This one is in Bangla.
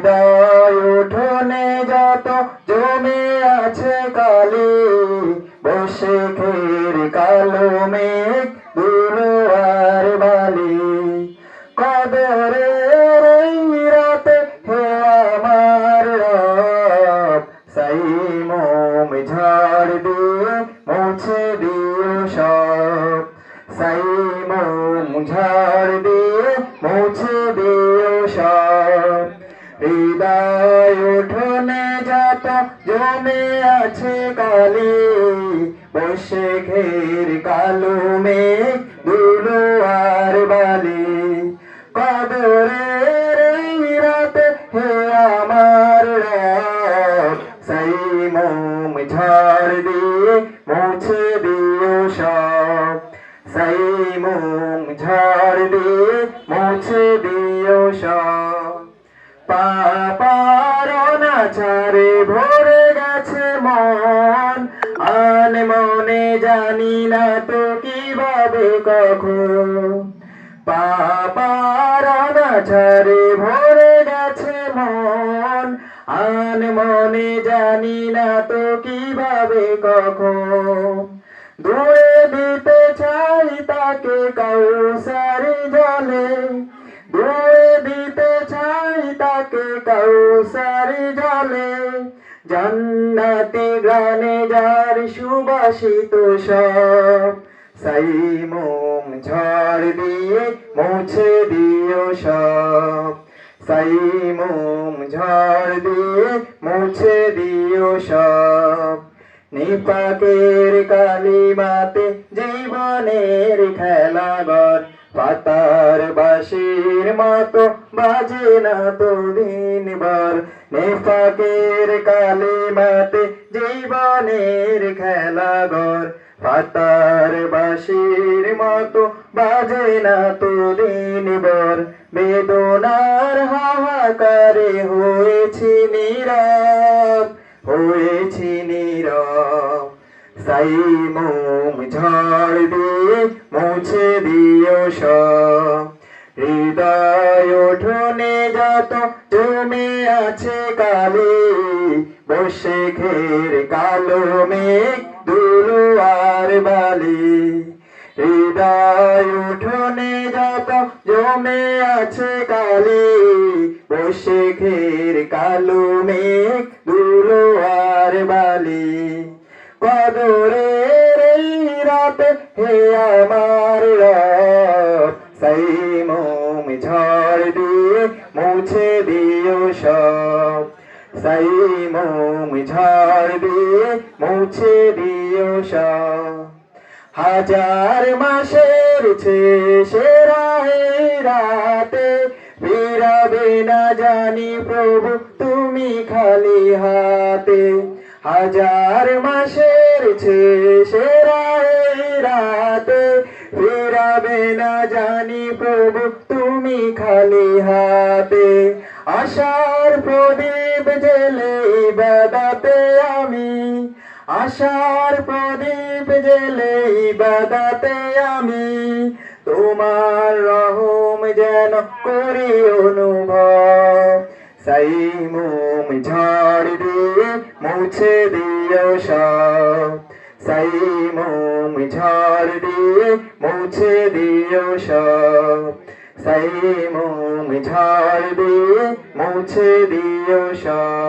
হৃদয় উঠোনে যত জমে আছে কালি বসে ফের কালো মেঘ হৃদয় উঠোনে যত জমে আছে কালি, বসে ঘের কালো মেঘ দুলো আর বালি। কদরের রাতে হে আমার সেই মোম ঝাড় দিয়ে মুছে দিও সব। সেই মোম ঝাড় দিয়ে মুছে দিও সব। পাপার নাচারে ভরে গেছে মন। আন মনে জানি না তো কীভাবে কখন। পাপার নাচারে ভরে গেছে মন। আন মনে জানি না তো কীভাবে কখন। দূরে দিতে চাই তাকে কৌসারি জলে দূরে দিতে চাই তাকে জলে, জান্নাতি গানে যার সুবাসিত সব। সাই মোম ঝড় দিয়ে, মুছে দিও সব। সাই মোম ঝড় দিয়ে, মুছে দিও সব। নিপাকের কালিমাতে জীবনের খেলাঘর, পাতার বাসির মতো বাজে না তো দিনবার নিপাকের কালিমাতে জীবনের খেলাঘর পাতার বাসির মতো বাজে না তো দিনবার বেদনার হাহাকারে হয়েছি নীরব হয়েছি নীরব। সাই মোম ঝড় দিয়ে আছে কালি, বসে ঘের কালো মেঘ দুলু বালি। হৃদয় উঠোনে যত জমে আছে কালি, বসে ঘের কালো মেঘ দুলো বালি। কদরের এই রাতে হে আমার সেই মোম মুছে দিও হাজার মাসের এই রাতে ফিরাবে না জানি প্রভু তুমি খালি হাতে হাজার মাসের এই রাতে ফিরাবে না জানি প্রভু তুমি খালি হাতে আশার প্রদীপ জেলে বাদাতে আমি, আশার প্রদীপ জেলে বাদাতে আমি। তোমার রহম যেন করি অনুভব, সাই মোম ঝড় দিয়ে মুছে দিও সব। সাই মোম ঝড় দিয়ে মুছে দিও সব। সাই মোম ঝড় দিয়ে মুছে দিও সব।